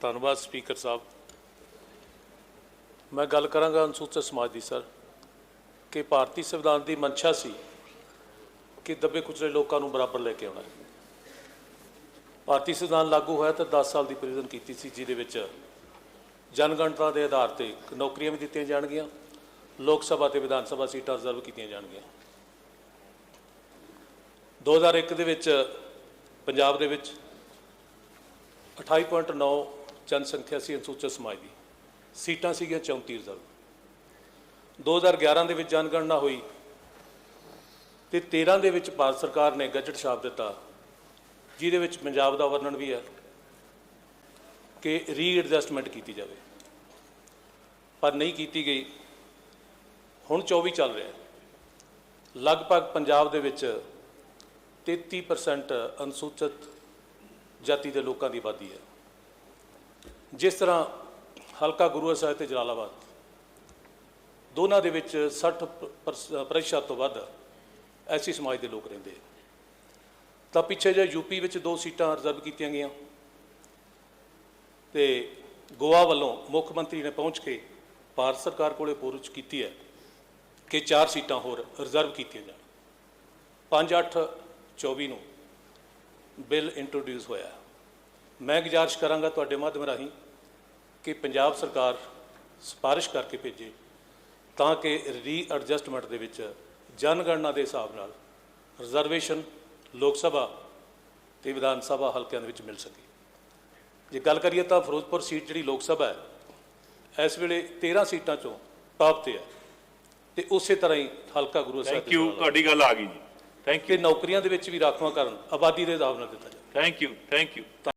ਧੰਨਵਾਦ, ਸਪੀਕਰ ਸਾਹਿਬ। ਮੈਂ ਗੱਲ ਕਰਾਂਗਾ ਅਨੁਸੂਚਿਤ ਸਮਾਜ ਦੀ, ਸਰ, ਕਿ ਭਾਰਤੀ ਸੰਵਿਧਾਨ ਦੀ ਮੰਸ਼ਾ ਸੀ ਕਿ ਦੱਬੇ ਕੁਚਲੇ ਲੋਕਾਂ ਨੂੰ ਬਰਾਬਰ ਲੈ ਕੇ ਆਉਣਾ ਭਾਰਤੀ ਸੰਵਿਧਾਨ ਲਾਗੂ ਹੋਇਆ ਤਾਂ 10 ਸਾਲ ਦੀ ਪ੍ਰੋਵੀਜ਼ਨ ਕੀਤੀ ਸੀ, ਜਿਹਦੇ ਵਿੱਚ ਜਨਗਣਨਾ ਦੇ ਆਧਾਰ ਤੇ ਨੌਕਰੀਆਂ ਵੀ ਦਿੱਤੀਆਂ ਜਾਣਗੀਆਂ, ਲੋਕ ਸਭਾ ਤੇ ਵਿਧਾਨ ਸਭਾ ਸੀਟਾਂ ਰਿਜ਼ਰਵ ਕੀਤੀਆਂ ਜਾਣਗੀਆਂ। 2001 ਦੇ ਵਿੱਚ, ਪੰਜਾਬ ਦੇ ਵਿੱਚ 28.9 ਜਨਸੰਖਿਆ ਸੀ ਅਨੁਸੂਚਿਤ ਸਮਾਜ ਦੀ। ਸੀਟਾਂ ਸੀਗੀਆਂ 34 ਰਿਜ਼ਰਵ 2011 ਦੇ ਵਿੱਚ ਜਨਗਣਨਾ ਹੋਈ ਤੇ 13 ਦੇ ਵਿੱਚ ਭਾਰਤ ਸਰਕਾਰ ਨੇ ਗਜਟ ਛਾਪ ਦਿੱਤਾ, ਜਿਹਦੇ ਵਿੱਚ ਪੰਜਾਬ ਦਾ ਵਰਣਨ ਵੀ ਹੈ ਕਿ ਰੀਐਡਜਸਟਮੈਂਟ ਕੀਤੀ ਜਾਵੇ। ਪਰ ਨਹੀਂ ਕੀਤੀ ਗਈ। ਹੁਣ 24 ਚੱਲ ਰਿਹਾ ਲਗਭਗ ਪੰਜਾਬ ਦੇ ਵਿੱਚ 33% ਅਨੁਸੂਚਿਤ ਜਾਤੀ ਦੇ ਲੋਕਾਂ ਦੀ ਆਬਾਦੀ ਹੈ। ਜਿਸ ਤਰ੍ਹਾਂ ਹਲਕਾ ਗੁਰੂ ਸਾਹਿਬ ਤੇ ਜਲਾਲਾਬਾਦ, ਦੋਨਾਂ ਦੇ ਵਿੱਚ 60 ਪਰਸ- ਪ੍ਰਤੀਸ਼ਤ ਤੋਂ ਵੱਧ ਐਸੀ ਸਮਾਜ ਦੇ ਲੋਕ ਰਹਿੰਦੇ ਆ। ਤਾਂ ਪਿੱਛੇ ਜੇ ਯੂਪੀ ਵਿੱਚ ਦੋ ਸੀਟਾਂ ਰਿਜ਼ਰਵ ਕੀਤੀਆਂ ਗਈਆਂ ਤੇ ਗੋਆ ਵੱਲੋਂ ਮੁੱਖ ਮੰਤਰੀ ਨੇ ਪਹੁੰਚ ਕੇ ਭਾਰਤ ਸਰਕਾਰ ਕੋਲੇ ਪੁਰਚ ਕੀਤੀ ਹੈ ਕਿ ਚਾਰ ਸੀਟਾਂ ਹੋਰ ਰਿਜ਼ਰਵ ਕੀਤੀਆਂ ਜਾਣ। 5 8 24 ਨੂੰ ਬਿੱਲ ਇੰਟਰੋਡਿਊਸ ਹੋਇਆ। ਮੈਂ ਗੁਜ਼ਾਰਿਸ਼ ਕਰਾਂਗਾ ਤੁਹਾਡੇ ਮਾਧਿਅਮ ਰਾਹੀਂ ਕਿ ਪੰਜਾਬ ਸਰਕਾਰ ਸਿਫਾਰਿਸ਼ ਕਰਕੇ ਭੇਜੇ ਤਾਂ ਕਿ ਰੀਐਡਜਸਟਮੈਂਟ ਦੇ ਵਿੱਚ ਜਨਗਣਨਾ ਦੇ ਹਿਸਾਬ ਨਾਲ ਰਿਜ਼ਰਵੇਸ਼ਨ ਲੋਕ ਸਭਾ ਤੇ ਵਿਧਾਨ ਸਭਾ ਹਲਕਿਆਂ ਦੇ ਵਿੱਚ ਮਿਲ ਸਕੇ। ਜੇ ਗੱਲ ਕਰੀਏ ਤਾਂ ਫਿਰੋਜ਼ਪੁਰ ਸੀਟ ਜਿਹੜੀ ਲੋਕ ਸਭਾ ਹੈ ਇਸ ਵੇਲੇ 13 ਸੀਟਾਂ ਚੋਂ ਟਾਪ ਤੇ ਹੈ ਤੇ ਉਸੇ ਤਰ੍ਹਾਂ ਹੀ ਹਲਕਾ ਗੁਰੂ ਸਾਹਿਬ ਥੈਂਕ ਯੂ ਤੁਹਾਡੀ ਗੱਲ ਆ ਗਈ ਜੀ। ਥੈਂਕ ਯੂ ਨੌਕਰੀਆਂ ਦੇ ਵਿੱਚ ਵੀ ਰਾਖਵਾਂਕਰਨ ਆਬਾਦੀ ਦੇ ਹਿਸਾਬ ਨਾਲ ਦਿੱਤਾ ਜਾਵੇ। Thank you thank you